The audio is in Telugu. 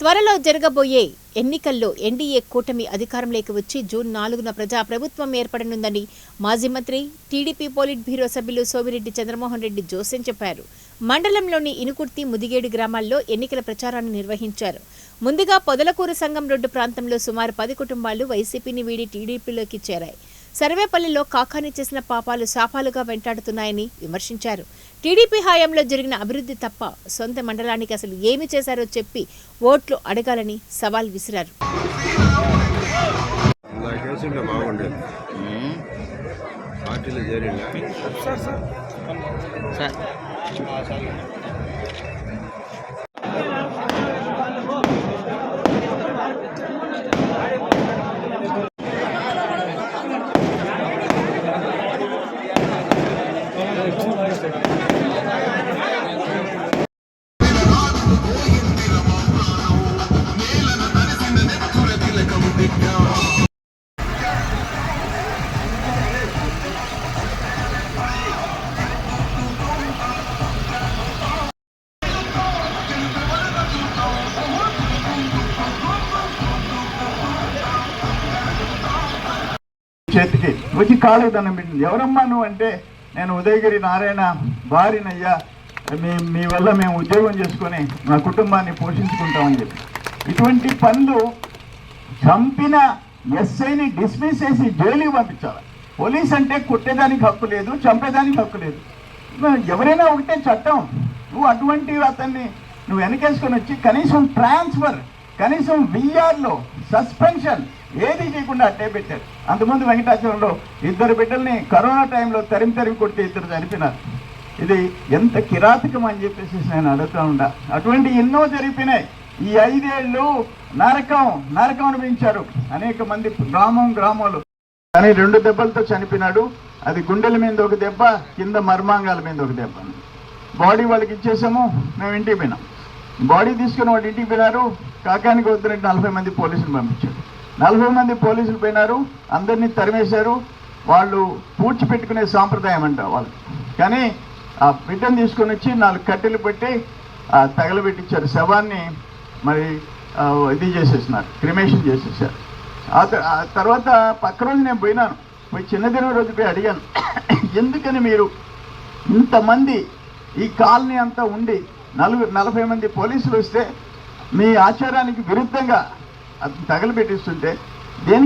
త్వరలో జరగబోయే ఎన్నికల్లో ఎన్డీఏ కూటమి అధికారంలోకి వచ్చి జూన్ నాలుగున ప్రజా ప్రభుత్వం ఏర్పడనుందని మాజీ మంత్రి టీడీపీ పోలిట్ బ్యూరో సభ్యులు సోమిరెడ్డి చంద్రమోహన్ రెడ్డి జోసెన్ చెప్పారు. మండలంలోని ఇనుకుర్తి ముదిగేడు గ్రామాల్లో ఎన్నికల ప్రచారాన్ని నిర్వహించారు. ముందుగా పొదలకూరు సంఘం రోడ్డు ప్రాంతంలో సుమారు పది కుటుంబాలు వైసీపీని వీడి టీడీపీలోకి చేరాయి. సర్వేపల్లిలో కాకాని చేసిన పాపాలు శాపాలుగా వెంటాడుతున్నాయని విమర్శించారు. టీడీపీ హయాంలో జరిగిన అభివృద్ధి తప్ప సొంత మండలానికి అసలు ఏమి చేశారో చెప్పి ఓట్లు అడగాలని సవాల్ విసిరారు. పార్టీలో చేతికి. వచ్చి కాలు దండం పెట్టింది ఎవరమ్మా నువ్వు అంటే నేను ఉదయగిరి నారాయణ భార్యనయ్యా మీ మీ వల్ల మేము ఉద్యోగం చేసుకొని మా కుటుంబాన్ని పోషించుకుంటామని చెప్పి. ఇటువంటి పనులు చంపిన ఎస్ఐని డిస్మిస్ చేసి జైలుకి పంపించాలి. పోలీస్ అంటే కొట్టేదానికి హక్కు లేదు చంపేదానికి హక్కు లేదు. ఎవరైనా ఒకటే చట్టం. నువ్వు అటువంటి అతన్ని నువ్వు వెనకేసుకొని వచ్చి కనీసం ట్రాన్స్ఫర్ కనీసం విఆర్లో సస్పెన్షన్ ఏది చేయకుండా అట్టే పెట్టారు. అంతకుముందు వెంకటాచలంలో ఇద్దరు బిడ్డల్ని కరోనా టైంలో తరిమి తరిమి కొట్టి ఇద్దరు చనిపోయినారు. ఇది ఎంత కిరాతకం అని చెప్పేసి నేను అడుగుతా ఉండా అటువంటి ఎన్నో జరిపినాయి. ఈ ఐదేళ్ళు నరకం నరకం అనిపించారు అనేక మంది గ్రామం గ్రామాలు. కానీ రెండు దెబ్బలతో చనిపోయినాడు. అది గుండెల మీద ఒక దెబ్బ కింద మర్మాంగాల మీద ఒక దెబ్బ. బాడీ వాళ్ళకి ఇచ్చేసాము మేము ఇంటికి పోయినాం. బాడీ తీసుకుని వాళ్ళు ఇంటికి పోయినారు. కాకానికి వద్దునట్టు నలభై మంది పోలీసులు పంపించారు. నలభై మంది పోలీసులు పోయినారు అందరినీ తరిమేశారు. వాళ్ళు పూడ్చిపెట్టుకునే సాంప్రదాయం అంట వాళ్ళు కానీ ఆ బిడ్డను తీసుకొని వచ్చి నాలుగు కట్టెలు పెట్టి తగలబెట్టించారు. శవాన్ని మరి ఇది చేసేసినారు క్రిమేషన్ చేసేసారు. ఆ తర్వాత పక్క రోజు నేను పోయినాను. పోయి చిన్నదిన రోజు పోయి అడిగాను. ఎందుకని మీరు ఇంతమంది ఈ కాలనీ అంతా ఉండి నలుగురు నలభై మంది పోలీసులు వస్తే మీ ఆచారానికి విరుద్ధంగా అది తగలబెట్టిస్తుంటే